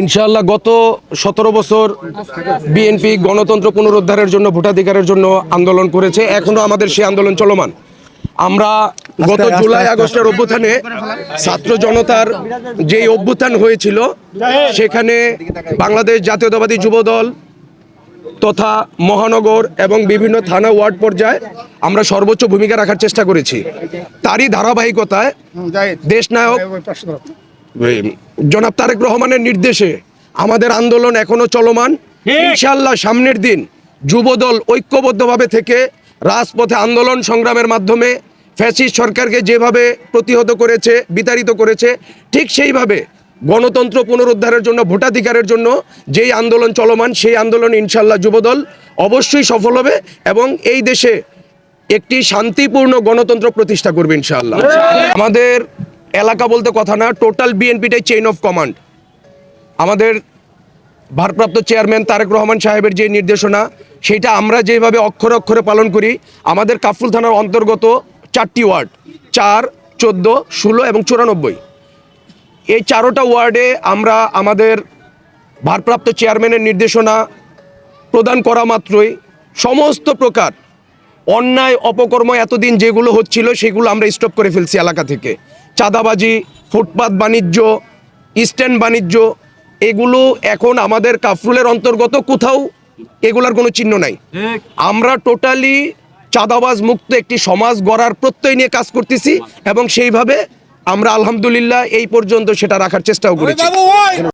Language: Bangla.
ইনশাআল্লাহ গত সতেরো বছর বিএনপি গণতন্ত্র পুনরুদ্ধারের জন্য ভোটাধিকারের জন্য আন্দোলন করেছে। এখনও আমাদের সেই আন্দোলন চলমান। আমরা গত জুলাই আগস্টের অভ্যুত্থানে ছাত্র জনতার যেই অভ্যুত্থান হয়েছিল সেখানে বাংলাদেশ জাতীয়তাবাদী যুবদল তথা মহানগর এবং বিভিন্ন থানা ওয়ার্ড পর্যায়ে আমরা সর্বোচ্চ ভূমিকা রাখার চেষ্টা করেছি। তারই ধারাবাহিকতায় দেশনায়ক জনাব তারেক রহমানের নির্দেশে আমাদের আন্দোলন এখনও চলমান। ইনশাল্লাহ সামনের দিন যুবদল ঐক্যবদ্ধভাবে থেকে রাজপথে আন্দোলন সংগ্রামের মাধ্যমে ফ্যাসিস্ট সরকারকে যেভাবে প্রতিহত করেছে বিতাড়িত করেছে ঠিক সেইভাবে গণতন্ত্র পুনরুদ্ধারের জন্য ভোটাধিকারের জন্য যেই আন্দোলন চলমান সেই আন্দোলন ইনশাল্লাহ যুবদল অবশ্যই সফল হবে এবং এই দেশে একটি শান্তিপূর্ণ গণতন্ত্র প্রতিষ্ঠা করবে ইনশাল্লাহ আমাদের এলাকা বলতে কথা না টোটাল বিএনপিটাই চেইন অফ কমান্ড আমাদের ভারপ্রাপ্ত চেয়ারম্যান তারেক রহমান সাহেবের যে নির্দেশনা, সেটা আমরা যেভাবে অক্ষরে অক্ষরে পালন করি, আমাদের কাফুল থানার অন্তর্গত চারটি ওয়ার্ড, চার, চোদ্দ, ষোলো এবং চুরানব্বই। এই চারোটা ওয়ার্ডে আমরা আমাদের ভারপ্রাপ্ত চেয়ারম্যানের নির্দেশনা প্রদান করা মাত্রই সমস্ত প্রকার অন্যায়, অপকর্ম এতদিন যেগুলো হচ্ছিল, সেগুলো আমরা স্টপ করে ফেলছি এলাকা থেকে। চাঁদাবাজি ফুটপাত বাণিজ্য ইস্টার্ন বাণিজ্য এগুলো এখন আমাদের কাফরুলের অন্তর্গত কোথাও এগুলার কোনো চিহ্ন নাই। আমরা টোটালি চাঁদাবাজ মুক্ত একটি সমাজ গড়ার প্রত্যয় নিয়ে কাজ করতেছি এবং সেইভাবে আমরা আলহামদুলিল্লাহ এই পর্যন্ত সেটা রাখার চেষ্টাও করেছি।